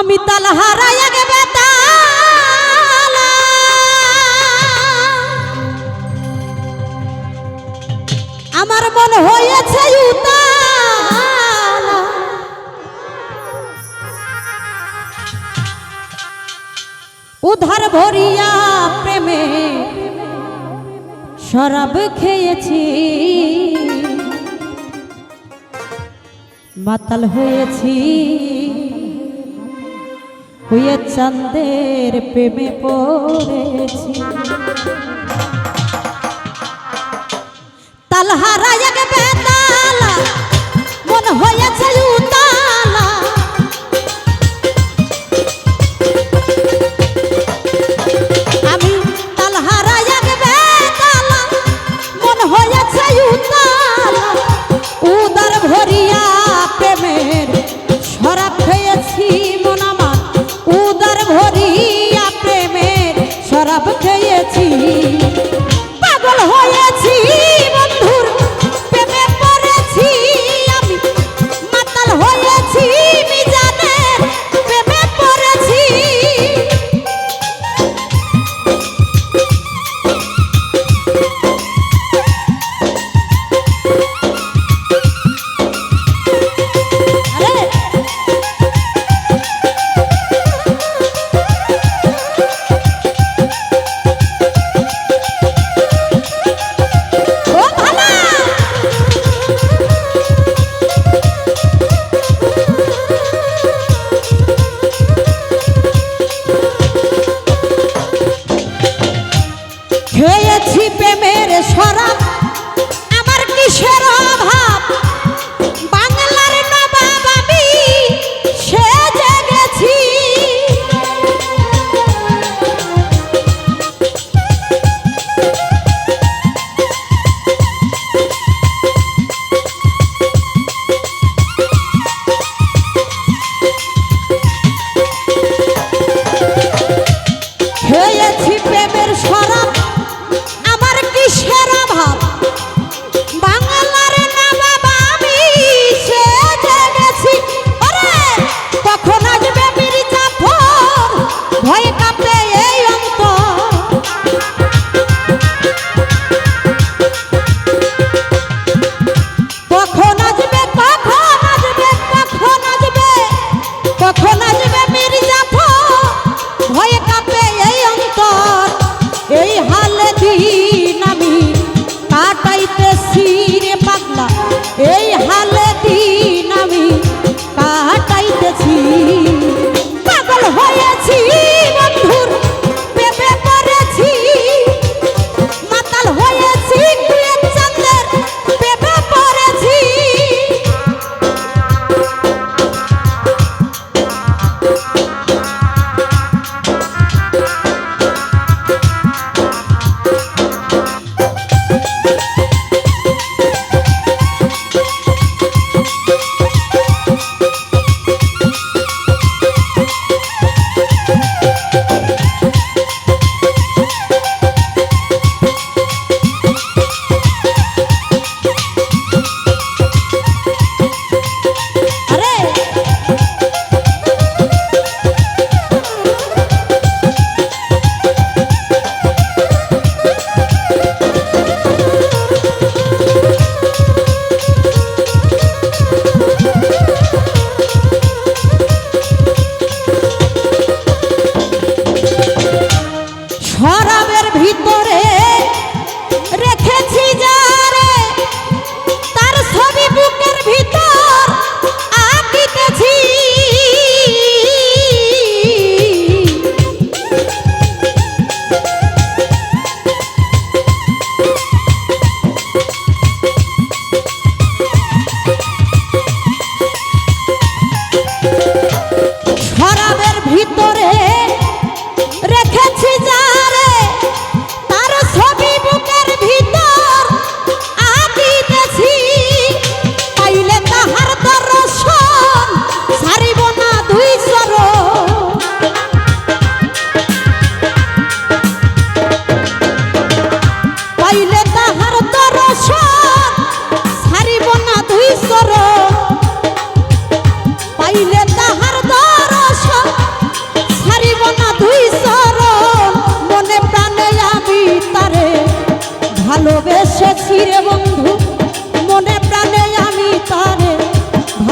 আমি তাল হারাইয়া আমার মন হয়েছে উধার ভরিয়া প্রেমে শরাব খেয়েছি। মাতাল হয়েছি। হইয়া চাঁদের প্রেমে পড়েছি।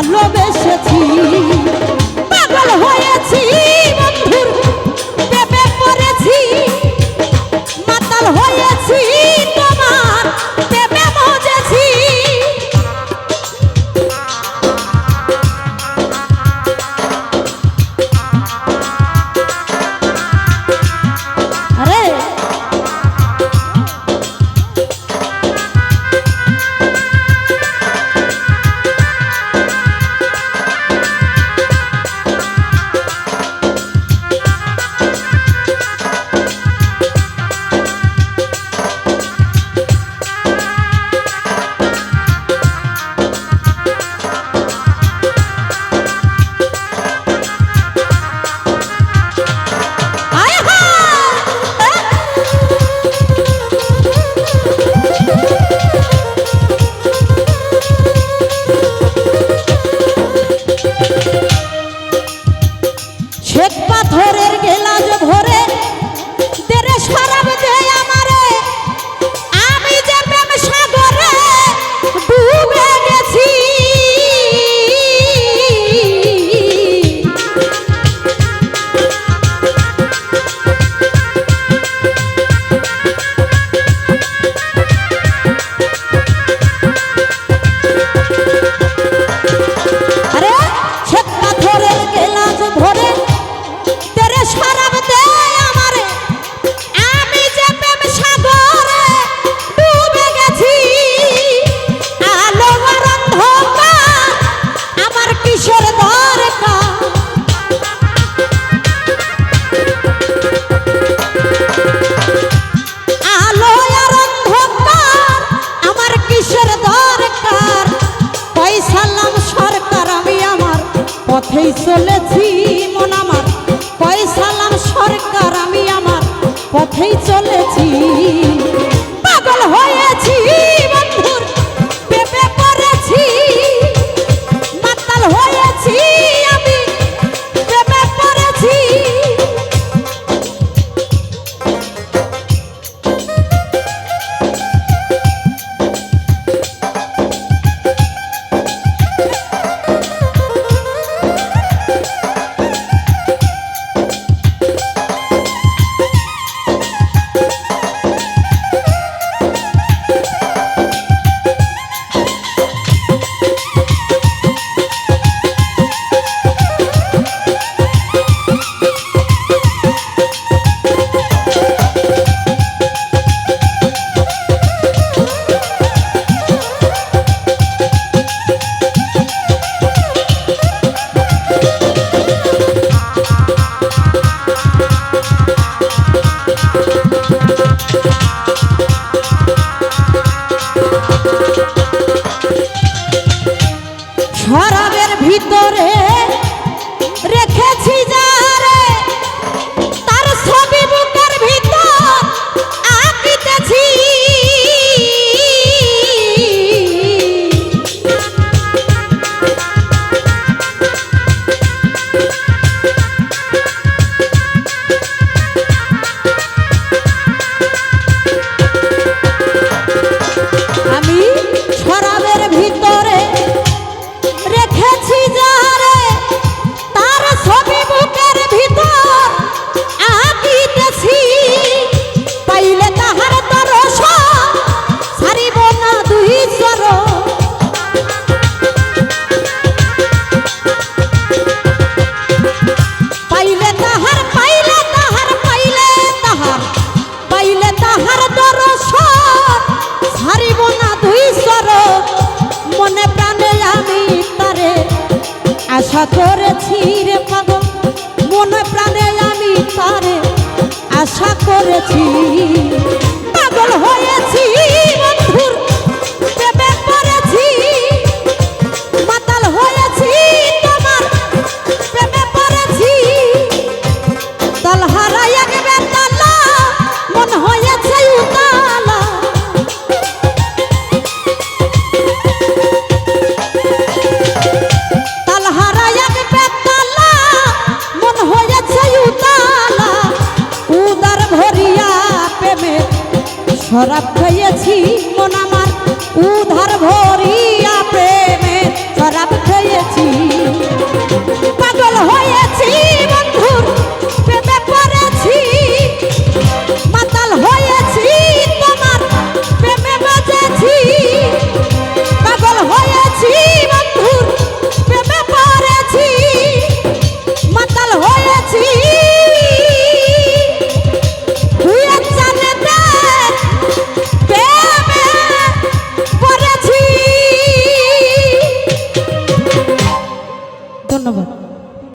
ভালোবেসেছি। পাগল হয়েছি। পথেই চলেছি ব্যথা করেছি রে পাগল মনে প্রাণে আমি তারে আশা করেছি। শরাব খাইয়েছি মন আমার উধার ভরি।